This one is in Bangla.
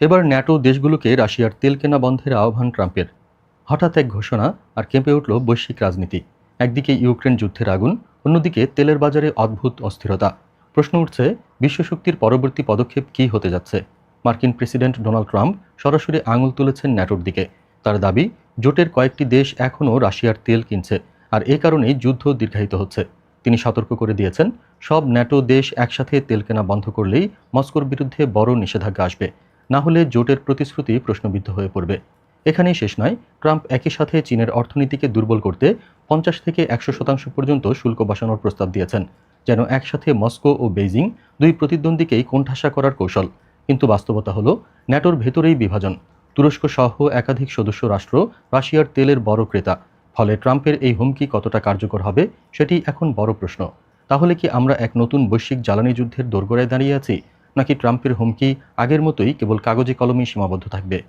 এবার ন্যাটো দেশগুলোকে রাশিয়ার তেল কেনা বন্ধের আহ্বান ট্রাম্পের। হঠাৎ এক ঘোষণা আর কেঁপে উঠল বৈশ্বিক রাজনীতি। একদিকে ইউক্রেন যুদ্ধের আগুন, অন্যদিকে তেলের বাজারে অদ্ভুত অস্থিরতা। প্রশ্ন উঠছে, বিশ্বশক্তির পরবর্তী পদক্ষেপ কী হতে যাচ্ছে? মার্কিন প্রেসিডেন্ট ডোনাল্ড ট্রাম্প সরাসরি আঙুল তুলেছেন ন্যাটোর দিকে। তার দাবি, জোটের কয়েকটি দেশ এখনও রাশিয়ার তেল কিনছে আর এ কারণেই যুদ্ধ দীর্ঘায়িত হচ্ছে। তিনি সতর্ক করে দিয়েছেন, সব ন্যাটো দেশ একসাথে তেল কেনা বন্ধ করলেই মস্কোর বিরুদ্ধে বড় নিষেধাজ্ঞা আসবে। না হলে জোটের প্রতিশ্রুতি প্রশ্নবিদ্ধ হয়ে পড়বে। এখানেই শেষ নয়, ট্রাম্প একই সাথে চীনের অর্থনীতিকে দুর্বল করতে পঞ্চাশ থেকে একশো শতাংশ পর্যন্ত শুল্ক বসানোর প্রস্তাব দিয়েছেন, যেন একসাথে মস্কো ও বেইজিং দুই প্রতিদ্বন্দ্বীকেই কোণঠাসা করার কৌশল। কিন্তু বাস্তবতা হলো, ন্যাটোর ভেতরেই বিভাজন। তুরস্ক সহ একাধিক সদস্য রাষ্ট্র রাশিয়ার তেলের বড় ক্রেতা। ফলে ট্রাম্পের এই হুমকি কতটা কার্যকর হবে, সেটি এখন বড় প্রশ্ন। তাহলে কি আমরা এক নতুন বৈশ্বিক জ্বালানি যুদ্ধের দোরগোড়ায় দাঁড়িয়ে আছি? নাকি ট্রাম্পের হুমকি আগের মতোই কেবল কাগজে কলমেই সীমাবদ্ধ থাকবে?